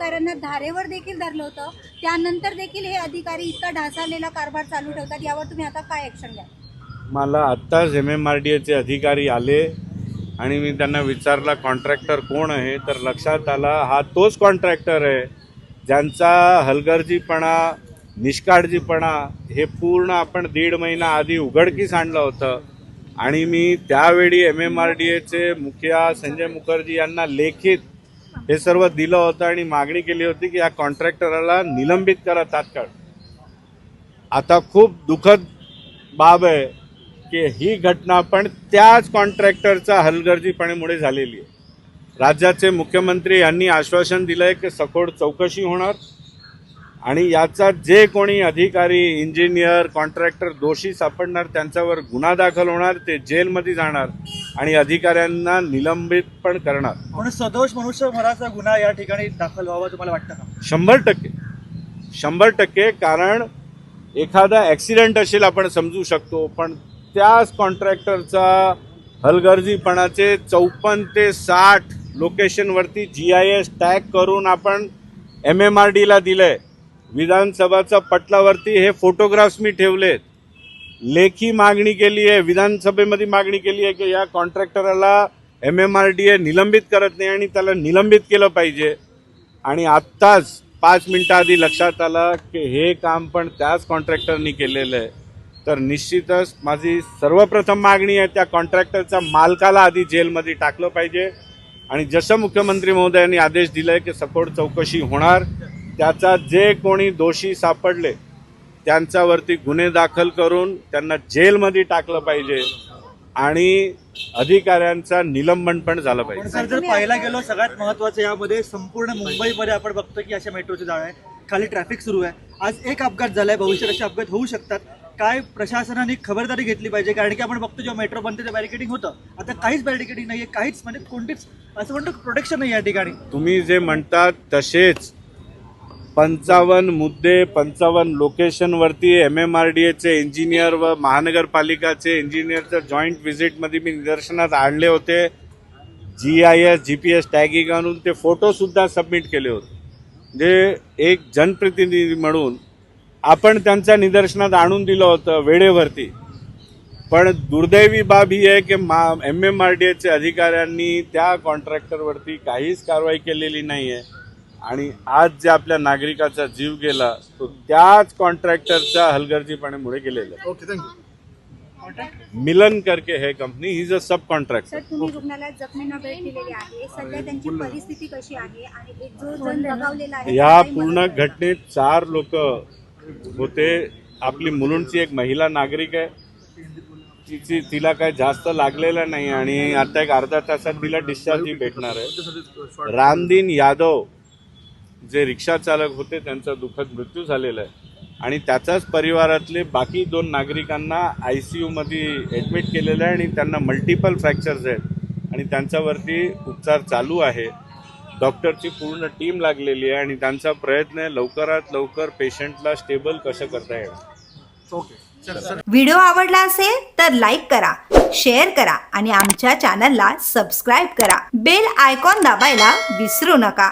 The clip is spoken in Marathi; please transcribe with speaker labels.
Speaker 1: अधिकाऱ्यांना धारेवर देखील धरलं होतं. त्यानंतर देखील हे अधिकारी इतका ढासळलेला कारभार चालू ठेवतात यावर तुम्ही आता काय ॲक्शन घ्या
Speaker 2: मला आत्ताच एम एम आर डी एचे अधिकारी आले आणि मी त्यांना विचारला कॉन्ट्रॅक्टर कोण आहे? तर लक्षात आला हा तोच कॉन्ट्रॅक्टर आहे ज्यांचा हलगर्जीपणा निष्काळजीपणा हे पूर्ण आपण दीड महिना आधी उघडकीस आणलं होतं. आणि मी त्यावेळी एम एम आर डी एचे मुखिया संजय मुखर्जी यांना लेखित हे सर्व दिलं होतं आणि मागणी केली होती की या कॉन्ट्रॅक्टरला निलंबित करा तात्काळ. आता खूप दुःखद बाब आहे की ही घटना पण त्याच कॉन्ट्रॅक्टरचा हलगर्जीपणामुळे झालेली आहे. राज्याचे मुख्यमंत्री यांनी आश्वासन दिलं आहे की सखोड चौकशी होणार. आणि याचा जे कोणी अधिकारी इंजिनियर कॉन्ट्रॅक्टर दोषी सापडणार त्यांच्यावर गुन्हा दाखल होणार ते जेलमध्ये जाणार आणि अधिकाऱ्यांना निलंबित पण करणार.
Speaker 3: म्हणून सदोष मनुष्य मराचा गुन्हा या ठिकाणी दाखल व्हावा तुम्हाला वाटतं का?
Speaker 2: शंभर टक्के. शंभर टक्के कारण एखादा ॲक्सिडेंट असेल आपण समजू शकतो पण त्याच कॉन्ट्रॅक्टरचा हलगर्जीपणाचे चौपन्न ते साठ लोकेशनवरती जी आय एस टॅग करून आपण एम एम आर डीला दिलंय. विधानसभाचा पटलावरती हे फोटोग्राफ्स मी ठेवलेत. लेखी मागणी केली आहे विधानसभेमध्ये मागणी केली आहे की या कॉन्ट्रॅक्टरला M M R D A निलंबित करत नाही आणि त्याला निलंबित केलं पाहिजे. आणि आत्ताच पाच मिनटं आधी लक्षात आलं की हे काम पण त्याच कॉन्ट्रॅक्टरनी केलेलं आहे. तर निश्चितच माझी सर्वप्रथम मागणी आहे त्या कॉन्ट्रॅक्टरच्या मालकाला आधी जेलमध्ये टाकलं पाहिजे. आणि जसं मुख्यमंत्री महोदयांनी आदेश दिलाय की सखोड चौकशी होणार त्याचा जे कोणी दोषी सापडले त्यांच्यावरती गुन्हे दाखल करून त्यांना जेलमध्ये टाकलं पाहिजे आणि अधिकाऱ्यांचा निलंबन पण झालं पाहिजे.
Speaker 3: सर जर पाहायला गेलो सगळ्यात महत्वाचं यामध्ये संपूर्ण मुंबईमध्ये आपण बघतो की अशा मेट्रोचे जाळ आहे खाली ट्रॅफिक सुरू आहे. आज एक अपघात झालाय भविष्यात असे अपघात होऊ शकतात. काय प्रशासनाने खबरदारी घेतली पाहिजे? कारण की आपण बघतो जेव्हा मेट्रो बनते ते बॅरिकेडिंग होतं. आता काहीच बॅरिकेडिंग नाहीये काहीच म्हणजे कोणतीच असं म्हणतो प्रोटेक्शन नाही या ठिकाणी.
Speaker 2: तुम्ही जे म्हणतात तसेच पंचावन्न मुद्दे पंचावन्न लोकेशनवरती एम एम आर डी एचे इंजिनियर व महानगरपालिकाचे इंजिनियरच्या जॉईंट व्हिजिटमध्ये मी निदर्शनात आणले होते. G I S G P S tagging आणून ते फोटोसुद्धा सबमिट केले होते. जे एक जनप्रतिनिधी म्हणून आपण त्यांच्या निदर्शनात आणून दिलं होतं वेळेवरती. पण दुर्दैवी बाब ही आहे की मा एम एम आर डी एचे अधिकाऱ्यांनी त्या कॉन्ट्रॅक्टरवरती काहीच कारवाई केलेली नाही आहे आणि आज जे आपल्या नागरिकाचा जीव गेला तो त्याच कॉन्ट्रॅक्टरच्या हलगर्जीपणामुळे गेलेला आहे.
Speaker 4: ओके थँक्यू
Speaker 2: मिलन करके है company he is a subcontractor
Speaker 1: sir तुम्ही रुग्णालयात जखमींना भेट दिलेली आहे. सध्या त्यांची परिस्थिती कशी आहे आणि एक जो जण दगावलेला आहे
Speaker 2: या पूर्ण
Speaker 1: मदत करा.
Speaker 2: घटनेत चार लोक होते. आपली मुलुंडची एक महिला नागरिक आहे. तिची तिला काय जास्त लागलेलं नाही आणि आता एक अर्धा तासात तिला डिस्चार्ज भेटणार आहे. रामदीन यादव जे रिक्षा चालक होते त्यांचा दुःखद मृत्यू झालेला आहे. आणि त्याच्याच परिवारातले बाकी दोन नागरिकांना आय सी यूमध्ये ॲडमिट केलेलं आहे आणि त्यांना मल्टिपल फ्रॅक्चर्स आहेत. आणि त्यांच्यावरती उपचार चालू आहे. डॉक्टरची पूर्ण टीम लागलेली आहे आणि त्यांचा प्रयत्न आहे लवकरात लवकर पेशंटला स्टेबल कसं करता येणार
Speaker 4: ओके
Speaker 5: व्हिडिओ आवडला असेल तर लाईक करा शेअर करा आणि आमच्या चॅनलला सबस्क्राईब करा. बेल आयकॉन दाबायला विसरू नका.